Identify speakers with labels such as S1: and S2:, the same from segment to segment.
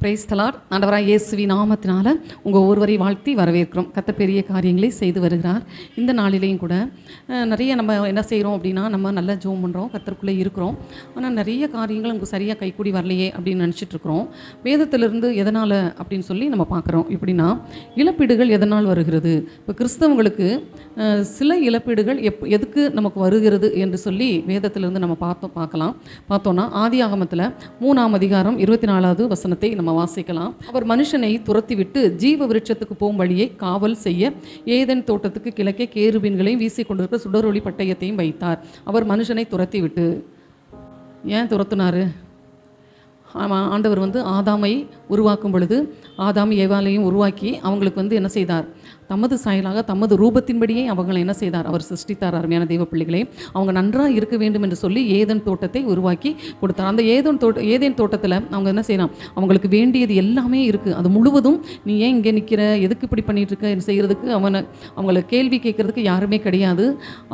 S1: Price தலார் ஆண்டவராக இயேசுவி நாமத்தினால் உங்கள் ஒருவரை வாழ்த்தி வரவேற்கிறோம். கத்த பெரிய காரியங்களை செய்து வருகிறார். இந்த நாளிலேயும் கூட நிறைய நம்ம என்ன செய்கிறோம் அப்படின்னா நம்ம நல்லா ஜோம் பண்ணுறோம் கத்தருக்குள்ளே இருக்கிறோம். ஆனால் நிறைய காரியங்கள் நமக்கு சரியாக கைக்கூடி வரலையே அப்படின்னு நினச்சிட்டு இருக்கிறோம். வேதத்திலிருந்து எதனால் அப்படின்னு சொல்லி நம்ம பார்க்குறோம். எப்படின்னா இழப்பீடுகள் எதனால் வருகிறது? இப்போ கிறிஸ்தவங்களுக்கு சில இழப்பீடுகள் எப் எதுக்கு நமக்கு வருகிறது என்று சொல்லி வேதத்திலிருந்து நம்ம பார்த்தோம் பார்க்கலாம். பார்த்தோன்னா ஆதி ஆகமத்தில் மூணாம் அதிகாரம் இருபத்தி நாலாவது வசனத்தை நம்ம வாசிக்கலாம். அவர் மனுஷனை துரத்திவிட்டு ஜீவ விருட்சத்துக்கு போகும் வழியை காவல் செய்ய ஏதன் தோட்டத்துக்கு கிழக்கே கேருபீன்களையும் வீசி கொண்டிருக்கிற சுடரொளி பட்டயத்தையும் வைத்தார். அவர் மனுஷனை துரத்திவிட்டு. ஏன் துரத்துனாரு? ஆமாம் ஆண்டவர் வந்து ஆதாமை உருவாக்கும் பொழுது ஆதாம் ஏவாலையும் உருவாக்கி அவங்களுக்கு வந்து என்ன செய்தார்? தமது சாயலாக தமது ரூபத்தின்படியே அவங்களை என்ன செய்தார்? அவர் சிருஷ்டித்தார் அருமையான தெய்வ பிள்ளைகளை. அவங்க நன்றாக இருக்க வேண்டும் என்று சொல்லி ஏதன் தோட்டத்தை உருவாக்கி கொடுத்தார். அந்த ஏதன் தோட்ட ஏதேன் தோட்டத்தில் அவங்க என்ன செய்யலாம்? அவங்களுக்கு வேண்டியது எல்லாமே இருக்குது அது முழுவதும் நீ ஏன் இங்கே நிற்கிற எதுக்கு இப்படி பண்ணிட்டு இருக்க? செய்கிறதுக்கு அவனை அவங்கள கேள்வி கேட்குறதுக்கு யாருமே கிடையாது.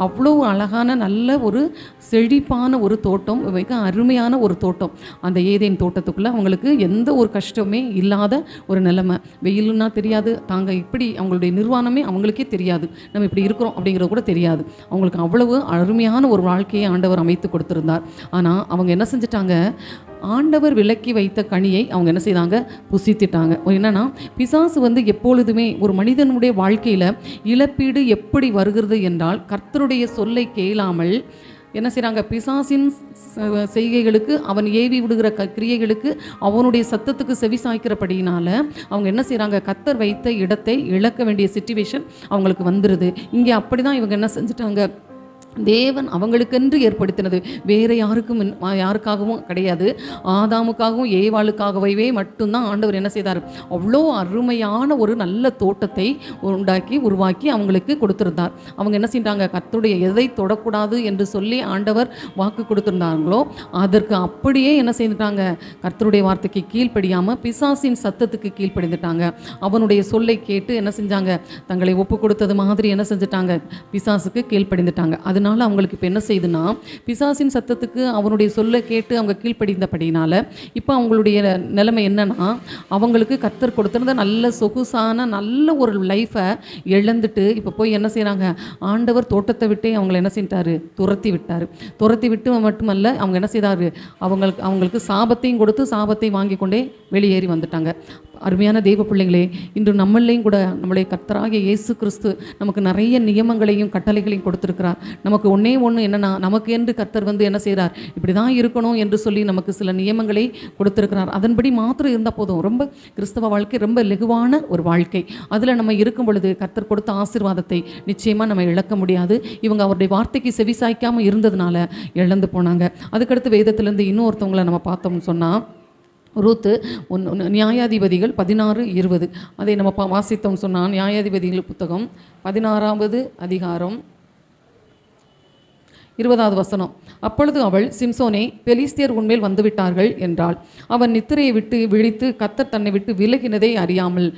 S1: அவ்வளோ அழகான நல்ல ஒரு செழிப்பான ஒரு தோட்டம் மிக அருமையான ஒரு தோட்டம். அந்த ஏதேன் தோட்டத்துக்குள்ளே அவங்களுக்கு எந்த ஒரு கஷ்டம் இல்லாத ஒரு நிலைமை. வெயிலுன்னா தெரியாது. தாங்க இப்படி அவங்களுடைய நிர்வாணமே அவங்களுக்கே தெரியாது. நம்ம இப்படி இருக்கிறோம் அப்படிங்கிறது கூட தெரியாது. அவங்களுக்கு அவ்வளவு அருமையான ஒரு வாழ்க்கையை ஆண்டவர் அமைத்து கொடுத்துருந்தார். ஆனால் அவங்க என்ன செஞ்சிட்டாங்க? ஆண்டவர் விலக்கி வைத்த கனியை அவங்க என்ன செய்தாங்க? புசித்துட்டாங்க. என்னன்னா பிசாசு வந்து எப்பொழுதுமே ஒரு மனிதனுடைய வாழ்க்கையில் இழப்பீடு எப்படி வருகிறது என்றால் கர்த்தருடைய சொல்லை கேளாமல் என்ன செய்கிறாங்க பிசாசின் செய்கைகளுக்கு அவன் ஏவி விடுகிற க கிரியைகளுக்கு அவனுடைய சத்தத்துக்கு செவி சாய்க்கிறபடியினால அவங்க என்ன செய்கிறாங்க கத்தர் வைத்த இடத்தை இழக்க வேண்டிய சுச்சுவேஷன் அவங்களுக்கு வந்துடுது இங்கே அப்படி தான் இவங்க என்ன செஞ்சுட்டாங்க? தேவன் அவங்களுக்கென்று ஏற்படுத்தினது. வேறு யாருக்கும் யாருக்காகவும் கிடையாது. ஆதாமுக்காகவும் ஏவாளுக்காகவே மட்டும்தான் ஆண்டவர் என்ன செய்தார்? அவ்வளோ அருமையான ஒரு நல்ல தோட்டத்தை உண்டாக்கி உருவாக்கி அவங்களுக்கு கொடுத்துருந்தார். அவங்க என்ன செஞ்சாங்க கத்துடைய எதை தொடக்கூடாது என்று சொல்லி ஆண்டவர் வாக்கு கொடுத்துருந்தாங்களோ அதற்கு அப்படியே என்ன செய்துட்டாங்க? கர்த்தருடைய வார்த்தைக்கு கீழ்ப்படியாமல் பிசாசின் சத்தத்துக்கு கீழ்ப்படிந்துட்டாங்க. அவனுடைய சொல்லை கேட்டு என்ன செஞ்சாங்க? தங்களை ஒப்பு கொடுத்தது மாதிரி என்ன செஞ்சுட்டாங்க? பிசாசுக்கு கீழ்ப்படிந்துட்டாங்க. அதனால் அவங்களுக்கு இப்போ என்ன செய்யுதுன்னா பிசாசின் சத்தத்துக்கு அவனுடைய சொல்லை கேட்டு அவங்க கீழ்ப்படிந்தபடினால இப்போ அவங்களுடைய நிலைமை என்னன்னா அவங்களுக்கு கத்தர் கொடுத்துருந்த நல்ல சொகுசான நல்ல ஒரு லைஃப்பை இழந்துட்டு இப்போ போய் என்ன செய்கிறாங்க ஆண்டவர் தோட்டத்தை விட்டே அவங்களை என்ன செஞ்சிட்டாரு? துரத்தி விட்டார். துரத்தி விட்டு மட்டுமல்ல அவங்க என்ன செய்தாரு? அவங்களுக்கு அவங்களுக்கு சாபத்தையும் கொடுத்து சாபத்தையும் வாங்கி கொண்டே வெளியேறி வந்துட்டாங்க. அருமையான தெய்வ பிள்ளைகளே இன்று நம்மளையும் கூட நம்முடைய கர்த்தராகிய இயேசு கிறிஸ்து நமக்கு நிறைய நியமங்களையும் கட்டளைகளையும் கொடுத்திருக்கிறார். நமக்கு ஒன்றே ஒன்று என்னன்னா நமக்கு என்று கர்த்தர் வந்து என்ன செய்கிறார் இப்படி தான் இருக்கணும் என்று சொல்லி நமக்கு சில நியமங்களை கொடுத்துருக்கிறார். அதன்படி மாத்திரம் இருந்தால் போதும். ரொம்ப கிறிஸ்தவ வாழ்க்கை ரொம்ப லெகுவான ஒரு வாழ்க்கை. அதில் நம்ம இருக்கும் பொழுது கர்த்தர் கொடுத்த ஆசீர்வாதத்தை நிச்சயமாக நம்ம இழக்க முடியாது. இவங்க அவருடைய வார்த்தைக்கு செவிசாய்க்காமல் இருந்ததுனால இழந்து போனாங்க. அதுக்கடுத்து வேதத்திலேருந்து இன்னொருத்தவங்களை நம்ம பார்த்தோம்னு சொன்னால் ரூத்து ஒன் ஒன்று நியாயாதிபதிகள் பதினாறு இருபது. அதை நம்ம பா வாசித்தோம் சொன்னால் நியாயாதிபதிகள் புத்தகம் பதினாறாவது அதிகாரம் இருபதாவது வசனம். அப்பொழுது அவள் சிம்சோனே பெலிஸ்தியர் உன்மேல் வந்துவிட்டார்கள் என்றாள். அவன் நித்திரையை விட்டு விழித்து கத்தர் தன்னை விட்டு விலகினதை அறியாமல்.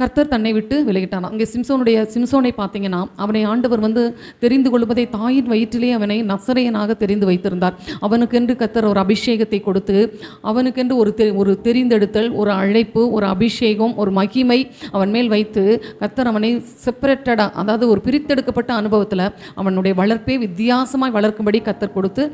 S1: கர்த்தர் தன்னை விட்டு விலகிட்டான்? அங்கே சிம்சோனுடைய சிம்சோனை பார்த்தீங்கன்னா அவனை ஆண்டவர் வந்து தெரிந்து கொள்வதை தாயின் வயிற்றிலே அவனை நசரையனாக தெரிந்து வைத்திருந்தார். அவனுக்கென்று கர்த்தர் ஒரு அபிஷேகத்தை கொடுத்து அவனுக்கென்று ஒரு தெ ஒரு தெரிந்தெடுத்தல் ஒரு அழைப்பு ஒரு அபிஷேகம் ஒரு மகிமை அவன் மேல் வைத்து கர்த்தர் அவனை செப்பரேட்டடாக அதாவது ஒரு பிரித்தெடுக்கப்பட்ட அனுபவத்தில் அவனுடைய வளர்ப்பே வித்தியாசமாய் வளர்க்கும்படி கர்த்தர் கொடுத்து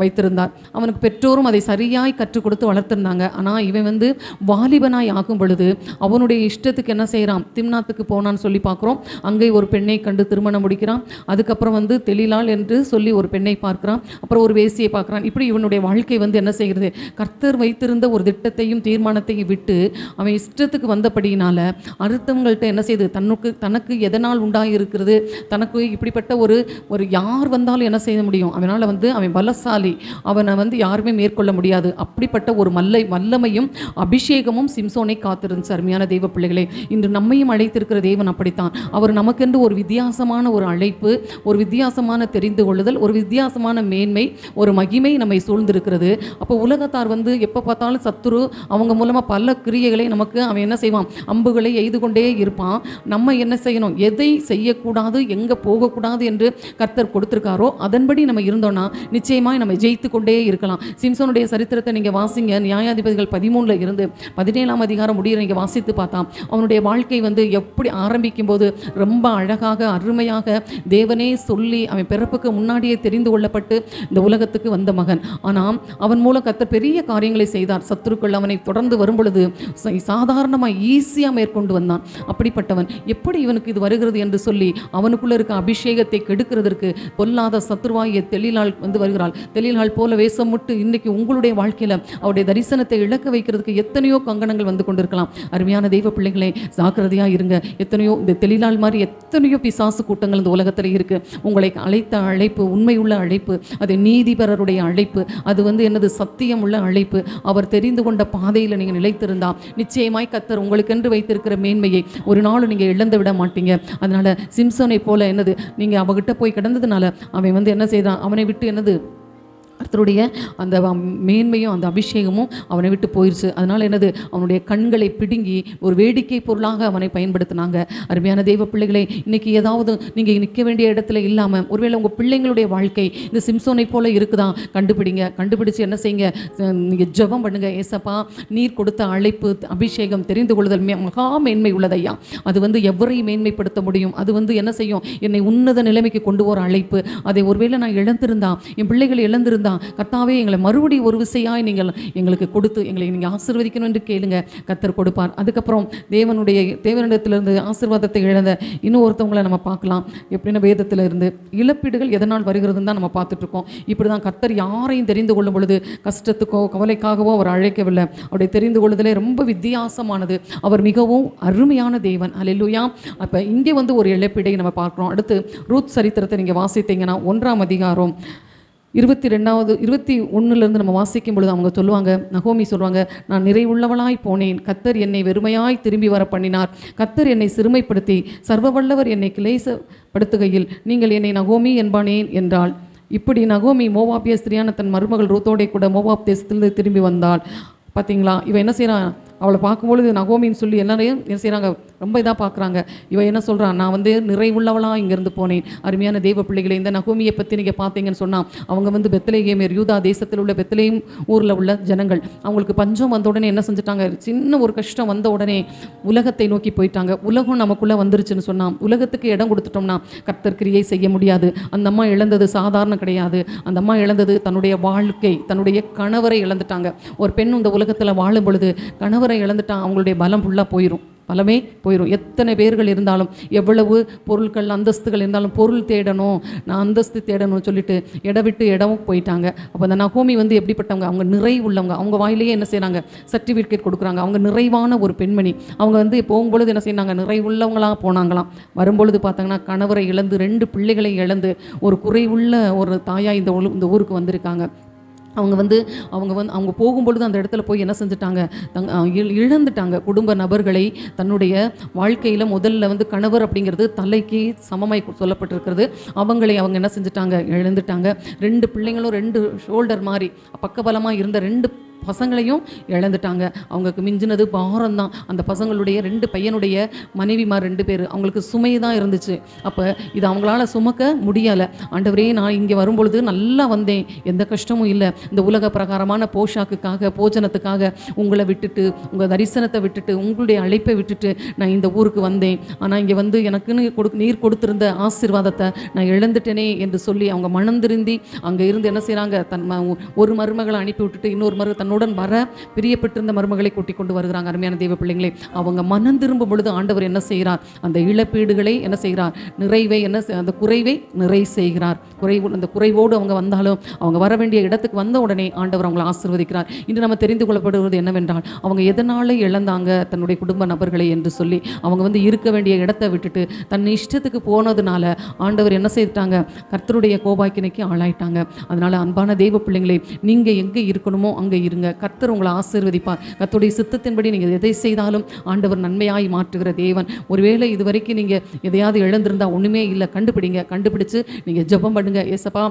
S1: வைத்திருந்தார். அவனுக்கு பெற்றோரும் அதை சரியாய் கற்றுக் கொடுத்து வளர்த்திருந்தாங்க. ஆனால் இவன் வந்து வாலிபனாய் ஆகும் பொழுது அவனுடைய இஷ்டத்துக்கு என்ன செய்கிறான் திம்னாத்துக்கு போனான்னு சொல்லி பார்க்குறோம். அங்கே ஒரு பெண்ணை கண்டு திருமணம் முடிக்கிறான். அதுக்கப்புறம் வந்து தெளிலால் என்று சொல்லி ஒரு பெண்ணை பார்க்குறான். அப்புறம் ஒரு வேசியை பார்க்குறான். இப்படி இவனுடைய வாழ்க்கை வந்து என்ன செய்கிறது? கர்த்தர் வைத்திருந்த ஒரு திட்டத்தையும் தீர்மானத்தையும் விட்டு அவன் இஷ்டத்துக்கு வந்தபடியினால அடுத்தவங்கள்ட்ட என்ன செய்யுது தன்னுக்கு தனக்கு எதனால் உண்டாகிருக்கிறது தனக்கு இப்படிப்பட்ட ஒரு ஒரு யார் வந்தாலும் என்ன செய்ய முடியும்? அவனால் வந்து அவன் பலசாலி. அவனை வந்து யாருமே மேற்கொள்ள முடியாது. அப்படிப்பட்ட ஒரு மல்லை வல்லமையும் அபிஷேகமும் சிம்சோனை காத்திருந்து அருமையான தெய்வ பிள்ளைகளே இன்று நம்மையும் அழைத்திருக்கிற தேவன் அப்படித்தான். அவர் நமக்கென்று ஒரு வித்தியாசமான ஒரு அழைப்பு ஒரு வித்தியாசமான தெரிந்து கொள்ளுதல் ஒரு வித்தியாசமான மேன்மை ஒரு மகிமை நம்மை சூழ்ந்திருக்கிறது. அப்போ உலகத்தார் வந்து எப்போ பார்த்தாலும் சத்துரு அவங்க மூலமாக பல கிரியைகளை நமக்கு அவன் என்ன செய்வான்? அம்புகளை எய்து கொண்டே இருப்பான். நம்ம என்ன செய்யணும்? எதை செய்யக்கூடாது? எங்கே போகக்கூடாது என்று கர்த்தர் கொடுத்துருக்காரோ அதன்படி நம்ம இருந்தோம்னா நிச்சயமாய் நம்ம ஜெயித்து கொண்டே இருக்கலாம். சிம்சனுடைய சரித்திரத்தை நீங்கள் வாசிங்க. நியாயாதிபதிகள் பதிமூணில் இருந்து பதினேழாம் அதிகாரம் முடியிற நீங்கள் வாசித்து பார்த்தா அவனுடைய வாழ்க்கை வந்து எப்படி ஆரம்பிக்கும் போது ரொம்ப அழகாக அருமையாக தேவனே சொல்லி அவன் பிறப்புக்கு முன்னாடியே தெரிந்து கொள்ளப்பட்டு இந்த உலகத்துக்கு வந்த மகன். ஆனால் அவன் மூலம் கத்த பெரிய காரியங்களை செய்தார். சத்துருக்கள் அவனை தொடர்ந்து வரும் பொழுது சாதாரணமாக ஈஸியாக மேற்கொண்டு வந்தான். அப்படிப்பட்டவன் எப்படி இவனுக்கு இது வருகிறது என்று சொல்லி அவனுக்குள்ளே இருக்க அபிஷேகத்தை கெடுக்கிறதற்கு பொல்லாத சத்துருவாகிய தெளிலால் வந்து வருகிறாள். தெளிலால் போல வேஷமுட்டு இன்னைக்கு உங்களுடைய வாழ்க்கையில் அவருடைய தரிசனத்தை இழக்க வைக்கிறதுக்கு எத்தனையோ கங்கணங்கள் வந்து கொண்டிருக்கலாம். அருமையான தெய்வ பிள்ளைகளே ஜாக்கிரதையாக இருங்க. எத்தனையோ இந்த தெளிலால் மாதிரி எத்தனையோ பிசாசு கூட்டங்கள் இந்த உலகத்தில் இருக்குது உங்களை அழைத்த அழைப்பு உண்மையுள்ள அழைப்பு அது நீதிபரருடைய அழைப்பு அது வந்து என்னது சத்தியம் உள்ள அழைப்பு. அவர் தெரிந்து கொண்ட பாதையில் நீங்கள் நிலைத்திருந்தால் நிச்சயமாய் கத்தர் உங்களுக்கென்று வைத்திருக்கிற மேன்மையை ஒரு நாள் நீங்கள் இழந்து விட மாட்டீங்க. அதனால் சிம்சோனை போல என்னது நீங்கள் அவகிட்ட போய் கிடந்ததுனால அவன் வந்து என்ன செய்தான் அவனை விட்டு என்னது கர்த்தருடைய அந்த மேன்மையும் அந்த அபிஷேகமும் அவனை விட்டு போயிடுச்சு அதனால் என்னது? அவனுடைய கண்களை பிடுங்கி ஒரு வேடிக்கை பொருளாக அவனை பயன்படுத்தினாங்க. அருமையான தெய்வ பிள்ளைகளை இன்றைக்கி ஏதாவது நீங்கள் நிற்க வேண்டிய இடத்துல இல்லாமல் ஒருவேளை உங்கள் பிள்ளைங்களுடைய வாழ்க்கை இந்த சிம்சோனை போல இருக்குதா? கண்டுபிடிங்க. கண்டுபிடிச்சு என்ன செய்யுங்க? நீங்கள் ஜெபம் பண்ணுங்கள் ஏசப்பா நீர் கொடுத்த அழைப்பு அபிஷேகம் தெரிந்து கொள்ளுதல் மே- மகா மேன்மை உள்ளதையா அது வந்து எவரையும் மேன்மைப்படுத்த முடியும்? அது வந்து என்ன செய்யும்? என்னை உன்னத நிலைமைக்கு கொண்டு போகிற அழைப்பு. அதை ஒருவேளை நான் இழந்திருந்தா என் பிள்ளைகள் இழந்திருந்தா கர்த்தாவே எங்களை மறுபடியும் ஒரு விசையாய் நீங்கள் எங்களுக்கு கொடுத்து எங்களை நீங்கள் ஆசீர்வதிக்கணும் என்று கேளுங்க. கத்தர் கொடுப்பார். அதுக்கப்புறம் தேவனுடைய தேவனிடத்திலிருந்து ஆசீர்வாதத்தை இழந்த இன்னும் ஒருத்தவங்களை நம்ம பார்க்கலாம். எப்படின்னா வேதத்தில் இருந்து இழப்பீடுகள் எதனால் வருகிறதுன்னு தான் நம்ம பார்த்துட்ருக்கோம். இப்படி தான் கத்தர் யாரையும் தெரிந்து கொள்ளும் பொழுது கஷ்டத்துக்கோ கவலைக்காகவோ அவர் அழைக்கவில்லை. அவருடைய தெரிந்து கொள்ளுதலே ரொம்ப வித்தியாசமானது. அவர் மிகவும் அருமையான தேவன். அல்லேலூயா அப்போ இங்கே வந்து ஒரு இழப்பீடை நம்ம பார்க்குறோம். அடுத்து ரூத் சரித்திரத்தை நீங்கள் வாசித்தீங்கன்னா ஒன்றாம் அதிகாரம் இருபத்தி ரெண்டாவது இருபத்தி ஒன்றுலேருந்து நம்ம வாசிக்கும் பொழுது அவங்க சொல்லுவாங்க நகோமி சொல்லுவாங்க நான் நிறைவுள்ளவளாய் போனேன். கத்தர் என்னை வெறுமையாய் திரும்பி வர பண்ணினார். கத்தர் என்னை சிறுமைப்படுத்தி சர்வ வல்லவர் என்னை கிளேசப்படுத்துகையில் நீங்கள் என்னை நகோமி என்பானேன் என்றாள். இப்படி நகோமி மோவாபிய ஸ்திரியான தன் மருமகள் ரூத்தோடே கூட மோவாப் தேசத்திலிருந்து திரும்பி வந்தாள். பார்த்தீங்களா இவன் என்ன செய்கிறான் அவளை பார்க்கும்பொழுது நகோமின்னு சொல்லி எல்லாரையும் என்ன செய்கிறாங்க ரொம்ப இதாக பார்க்குறாங்க இவன் என்ன சொல்கிறான் நான் வந்து நிறைவுள்ளவளாக இங்கேருந்து போனேன். அருமையான தெய்வ பிள்ளைகளை இந்த நகோமியை பற்றி நீங்கள் பார்த்தீங்கன்னு சொன்னால் அவங்க வந்து பெத்தலேகேமேர் யூதா தேசத்தில் உள்ள பெத்தலேயும் ஊரில் உள்ள ஜனங்கள். அவங்களுக்கு பஞ்சம் வந்த உடனே என்ன செஞ்சுட்டாங்க? சின்ன ஒரு கஷ்டம் வந்த உடனே உலகத்தை நோக்கி போயிட்டாங்க. உலகம் நமக்குள்ளே வந்துருச்சுன்னு சொன்னால் உலகத்துக்கு இடம் கொடுத்துட்டோம்னா கர்த்தர் கிரியை செய்ய முடியாது. அந்த அம்மா இழந்தது சாதாரண கிடையாது. அந்த அம்மா இழந்தது தன்னுடைய வாழ்க்கை தன்னுடைய கணவரை இழந்துட்டாங்க. ஒரு பெண் இந்த உலகத்தில் வாழும் பொழுது கணவரை இழந்துட்டான் அவங்களுடைய பலம் ஃபுல்லாக போயிடும் பலமே போயிடும் எத்தனை பேர்கள் இருந்தாலும் எவ்வளவு பொருட்கள் அந்தஸ்துகள் இருந்தாலும் பொருள் தேடணும் நான் அந்தஸ்து தேடணும்னு சொல்லிட்டு இட விட்டு இடமும் போயிட்டாங்க. அப்போ அந்த நகோமி வந்து எப்படிப்பட்டவங்க? அவங்க நிறைவு உள்ளவங்க. அவங்க வாயிலேயே என்ன செய்கிறாங்க சர்டிஃபிகேட் கொடுக்குறாங்க. அவங்க நிறைவான ஒரு பெண்மணி. அவங்க வந்து போகும்பொழுது என்ன செய்யறாங்க நிறைவுள்ளவங்களாக போனாங்களாம். வரும்பொழுது பார்த்தாங்கன்னா கணவரை இழந்து ரெண்டு பிள்ளைகளை இழந்து ஒரு குறைவுள்ள ஒரு தாயாக இந்த இந்த ஊருக்கு வந்திருக்காங்க. அவங்க வந்து அவங்க வந்து அவங்க போகும்பொழுது அந்த இடத்துல போய் என்ன செஞ்சுட்டாங்க? தங் இழந்துட்டாங்க. குடும்ப நபர்களை தன்னுடைய வாழ்க்கையில் முதல்ல வந்து கணவர் அப்படிங்கிறது தலைக்கு சமமாய் சொல்லப்பட்டிருக்கிறது. அவங்களை அவங்க என்ன செஞ்சுட்டாங்க? இழந்துட்டாங்க. ரெண்டு பிள்ளைங்களும் ரெண்டு ஷோல்டர் மாதிரி பக்கபலமாக இருந்த ரெண்டு பசங்களையும் இழந்துட்டாங்க. அவங்களுக்கு மிஞ்சினது பாரம் தான் அந்த பசங்களுடைய ரெண்டு பையனுடைய மனைவிமார் ரெண்டு பேர் அவங்களுக்கு சுமை தான் இருந்துச்சு. அப்போ இது அவங்களால சுமக்க முடியலை. ஆண்டவரே நான் இங்கே வரும்பொழுது நல்லா வந்தேன். எந்த கஷ்டமும் இல்லை. இந்த உலக பிரகாரமான போஷாக்குக்காக போஜனத்துக்காக உங்களை விட்டுட்டு உங்கள் தரிசனத்தை விட்டுட்டு உங்களுடைய அழைப்பை விட்டுட்டு நான் இந்த ஊருக்கு வந்தேன். ஆனால் இங்கே வந்து எனக்குன்னு கொடு நீர் கொடுத்திருந்த ஆசீர்வாதத்தை நான் இழந்துட்டேனே என்று சொல்லி அவங்க மனம் திருந்தி அங்கே இருந்து என்ன செய்கிறாங்க தன் ம- ஒரு மருமகளை அனுப்பி விட்டுட்டு இன்னொரு மரு தன்னுடன் வர பிரியப்பட்டிருந்த மருமகளை கூட்டிக் கொண்டு வருகிறாங்க. அருமையான தெய்வ பிள்ளைங்களே அவங்க மனம் திரும்பும் பொழுது ஆண்டவர் என்ன செய்கிறார்? அந்த இழப்பீடுகளை என்ன செய்கிறார்? நிறைவை என்ன அந்த குறைவை நிறை செய்கிறார். குறைவு அந்த குறைவோடு அவங்க வந்தாலும் அவங்க வர வேண்டிய இடத்துக்கு வந்த உடனே ஆண்டவர் அவங்களை ஆசிர்வதிக்கிறார். இன்று நம்ம தெரிந்து கொள்ளப்படுவது என்னவென்றால் அவங்க எதனால இழந்தாங்க? தன்னுடைய குடும்ப நபர்களை என்று சொல்லி அவங்க வந்து இருக்க வேண்டிய இடத்தை விட்டுட்டு தன் இஷ்டத்துக்கு போனதுனால ஆண்டவர் என்ன செய்துட்டாங்க? கர்த்தருடைய கோபாக்கினைக்கு ஆளாயிட்டாங்க. அதனால அன்பான தெய்வ பிள்ளைங்களே நீங்கள் எங்கே இருக்கணுமோ அங்கே இருங்க. இருங்க கர்த்தர் உங்களை ஆசீர்வதிப்பார். கத்துடைய சித்தத்தின்படி நீங்கள் எதை செய்தாலும் ஆண்டவர் நன்மையாய் மாற்றுகிற தேவன். ஒருவேளை இது வரைக்கும் நீங்கள் எதையாவது இழந்திருந்தால் ஒன்றுமே இல்லை. கண்டுபிடிங்க. கண்டுபிடிச்சு நீங்கள் ஜெபம் பண்ணுங்க. ஏசப்பா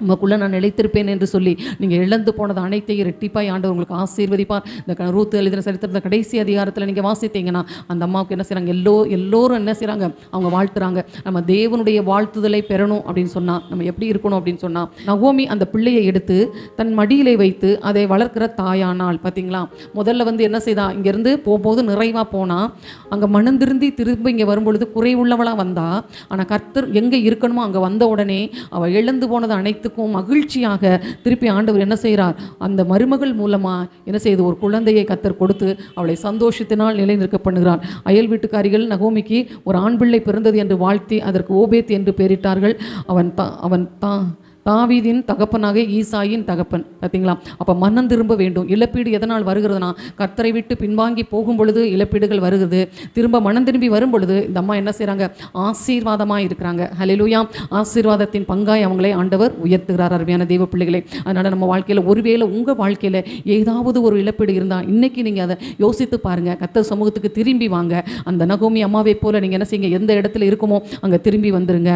S1: உமக்குள்ளே நான் நிலைத்திருப்பேன் என்று சொல்லி நீங்கள் இழந்து போனது அனைத்தையும் ரெட்டிப்பாய் ஆண்டு உங்களுக்கு ஆசீர்வதிப்பார். இந்த க- ரூத்து எழுதின சரித்திரத்தில் கடைசி அதிகாரத்தில் நீங்கள் வாசித்தீங்கன்னா அந்த அம்மாவுக்கு என்ன செய்கிறாங்க எல்லோ எல்லோரும் என்ன செய்கிறாங்க அவங்க வாழ்த்துறாங்க. நம்ம தேவனுடைய வாழ்த்துதலை பெறணும் அப்படின்னு சொன்னால் நம்ம எப்படி இருக்கணும் அப்படின்னு சொன்னால் நகோமி அந்த பிள்ளையை எடுத்து தன் மடியிலே வைத்து அதை வளர்க்கிற தாயானால் பார்த்தீங்களா முதல்ல வந்து என்ன செய்தா? இங்கேருந்து போகும்போது நிறைவாக போனால் அங்கே மனந்திருந்தி திரும்ப இங்கே வரும்பொழுது குறைவுள்ளவளாக வந்தா ஆனால் கர்த்தர் எங்கே இருக்கணுமோ அங்கே வந்த உடனே அவள் இழந்து போனது அனைத்து அனைத்துக்கும் மகிழ்ச்சியாக திருப்பி ஆண்டவர் என்ன செய்கிறார்? அந்த மருமகள் மூலமாக என்ன செய்து? ஒரு குழந்தையை கத்தர் கொடுத்து அவளை சந்தோஷத்தினால் நிலைநிற்க பண்ணுகிறார். அயல் வீட்டுக்காரிகள் நகோமிக்கு ஒரு ஆண் பிள்ளை பிறந்தது என்று வாழ்த்தி அதற்கு ஓபேத் என்று பெயரிட்டார்கள். அவன் அவன் தான் தாவீதின் தகப்பனாக ஈசாயின் தகப்பன். பார்த்தீங்களா அப்போ மனம் திரும்ப வேண்டும். இழப்பீடு எதனால் வருகிறதுனா கர்த்தரை விட்டு பின்வாங்கி போகும் பொழுது இழப்பீடுகள் வருகிறது. திரும்ப மனம் திரும்பி வரும் பொழுது இந்த அம்மா என்ன செய்கிறாங்க ஆசீர்வாதமாக இருக்கிறாங்க. ஹலிலூயா ஆசீர்வாதத்தின் பங்காய் அவங்களை ஆண்டவர் உயர்த்துகிறார் அருமையான தெய்வ பிள்ளைகளை. அதனால் நம்ம வாழ்க்கையில் ஒருவேளை உங்கள் வாழ்க்கையில் ஏதாவது ஒரு இழப்பீடு இருந்தால் இன்னைக்கு நீங்கள் அதை யோசித்து பாருங்கள் கர்த்தர் சமூகத்துக்கு திரும்பி வாங்க. அந்த நகோமி அம்மாவை போல நீங்கள் என்ன செய்யுங்க? எந்த இடத்துல இருக்குமோ அங்கே திரும்பி வந்துருங்க.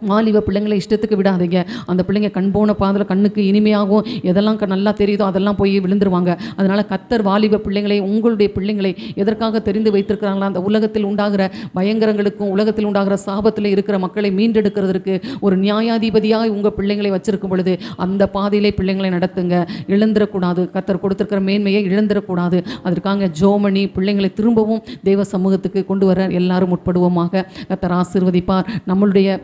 S1: வாலிப பிள்ளைங்களை இஷ்டத்துக்கு விடாதீங்க. அந்த பிள்ளைங்க கண் போன பாதில் கண்ணுக்கு இனிமையாகவும் எதெல்லாம் க- நல்லா தெரியுதோ அதெல்லாம் போய் விழுந்துருவாங்க. அதனால் கத்தர் வாலிப பிள்ளைங்களை உங்களுடைய பிள்ளைங்களை எதற்காக தெரிந்து வைத்திருக்கிறாங்களா? அந்த உலகத்தில் உண்டாகிற பயங்கரங்களுக்கும் உலகத்தில் உண்டாகிற சாபத்தில் இருக்கிற மக்களை மீண்டெடுக்கிறதுக்கு ஒரு நியாயாதிபதியாக உங்கள் பிள்ளைங்களை வச்சிருக்கும் பொழுது அந்த பாதையிலே பிள்ளைங்களை நடத்துங்க. இழந்துடக்கூடாது கத்தர் கொடுத்துருக்கிற மேன்மையை இழந்துடக்கூடாது அதற்காக ஜோமணி பிள்ளைங்களை திரும்பவும் தெய்வ சமூகத்துக்கு கொண்டு வர எல்லாரும் முற்படுவோமாக கத்தர் ஆசீர்வதிப்பார். நம்மளுடைய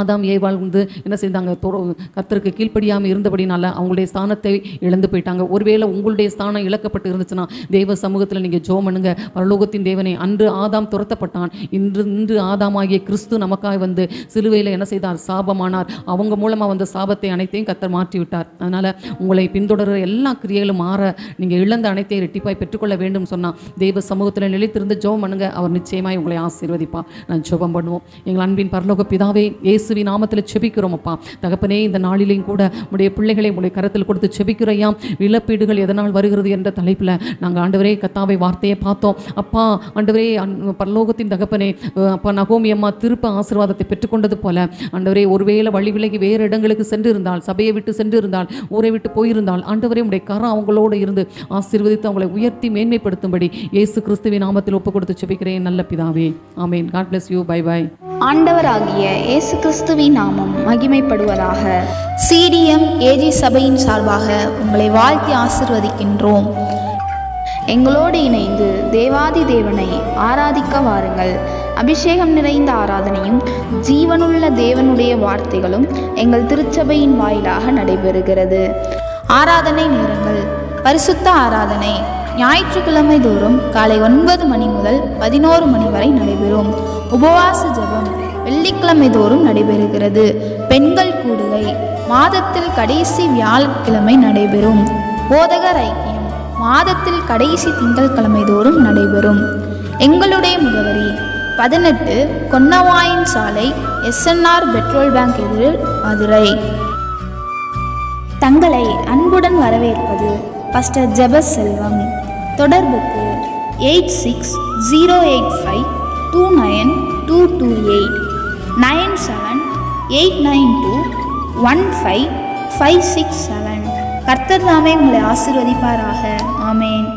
S1: ஆதாம் ஏவாள் வந்து என்ன செய்தாங்க? தொட கீழ்ப்படியாமல் இருந்தபடினால அவங்களுடைய ஸ்தானத்தை இழந்து போயிட்டாங்க. ஒருவேளை உங்களுடைய ஸ்தானம் இழக்கப்பட்டு இருந்துச்சுன்னா தெய்வ சமூகத்தில் நீங்கள் ஜோ பண்ணுங்க. பரலோகத்தின் தேவனை அன்று ஆதாம் துரத்தப்பட்டான். இன்று இன்று ஆதாமாகிய கிறிஸ்து நமக்காக வந்து சிலுவையில் என்ன செய்தார்? சாபமானார். அவங்க மூலமாக வந்த சாபத்தை அனைத்தையும் கத்தர் மாற்றி விட்டார் அதனால் உங்களை பின்தொடர்கிற எல்லா கிரியைகளும் மாற நீங்கள் இழந்த அனைத்தையும் ரெட்டிப்பாய் பெற்றுக்கொள்ள வேண்டும் சொன்னால் தெய்வ சமூகத்தில் நிலைத்திருந்து ஜெபம் பண்ணுங்க. அவர் நிச்சயமாய் உங்களை ஆசீர்வதிப்பார். நான் ஜோபம் பண்ணுவோம். எங்கள் அன்பின் பரலோக பிதாவே இயேசுவி நாமத்தில் செபிக்கிறோம் அப்பா. தகப்பனே இந்த நாளிலையும் கூட உடைய பிள்ளைகளை உடைய கரத்தில் கொடுத்து செபிக்கிறையாம் இழப்பீடுகள் எதனால் வருகிறது என்ற தலைப்பில் நாங்கள் ஆண்டவரே கத்தாவை வார்த்தையை பார்த்தோம். அப்பா ஆண்டவரே பரலோகத்தின் தகப்பனே அப்பா நகோமி அம்மா திருப்ப ஆசீர்வாதத்தை பெற்றுக்கொண்டது போல ஆண்டவரே ஒருவேளை வழி விலகி வேறு இடங்களுக்கு சென்றிருந்தால் சபையை விட்டு சென்றிருந்தால் ஊரை விட்டு போயிருந்தால் ஆண்டவரே உடைய கரம் அவங்களோடு இருந்து ஆசீர்வதித்து அவங்களை உயர்த்தி மேன்மைப்படுத்தும்படி இயேசு கிறிஸ்துவின் நாமத்தில் ஒப்பு கொடுத்து செபிக்கிறேன் நல்ல பிதாவே. ஆமேன். God bless you bye bye
S2: ஆண்டவராகிய இயேசு கிறிஸ்துவின் நாமம் மகிமைப்படுவதாக. சிடிஎம் ஏஜி சபையின் சார்பாக உங்களை வாழ்த்தி ஆசிர்வதிக்கின்றோம். எங்களோடு இணைந்து தேவாதி தேவனை ஆராதிக்க வாருங்கள். அபிஷேகம் நிறைந்த ஆராதனையும் ஜீவனுள்ள தேவனுடைய வார்த்தைகளும் எங்கள் திருச்சபையின் வாயிலாக நடைபெறுகிறது. ஆராதனை நேரங்கள். பரிசுத்த ஆராதனை. ஞாயிற்றுக்கிழமை தோறும் காலை ஒன்பது மணி முதல் பதினோரு மணி வரை நடைபெறும். உபவாச ஜெபம். வெள்ளிக்கிழமை தோறும் நடைபெறுகிறது. பெண்கள் கூடுகை. மாதத்தில் கடைசி வியாழக்கிழமை நடைபெறும். போதகர் ஐக்கியம். மாதத்தில் கடைசி திங்கட்கிழமை தோறும் நடைபெறும். எங்களுடைய முகவரி பதினெட்டு கொன்னவாயின் சாலை எஸ்என்ஆர் பெட்ரோல் பேங்க் எதிரில் மதுரை. தங்களை அன்புடன் வரவேற்பது பஸ்டர் ஜெபஸ் செல்வம் தொடர்புக்கு eight six zero eight five two nine two two eight. Nine seven eight nine two one five five six seven. கர்த்தர் தாமே உங்களை ஆசீர்வதிப்பாராக. ஆமேன்.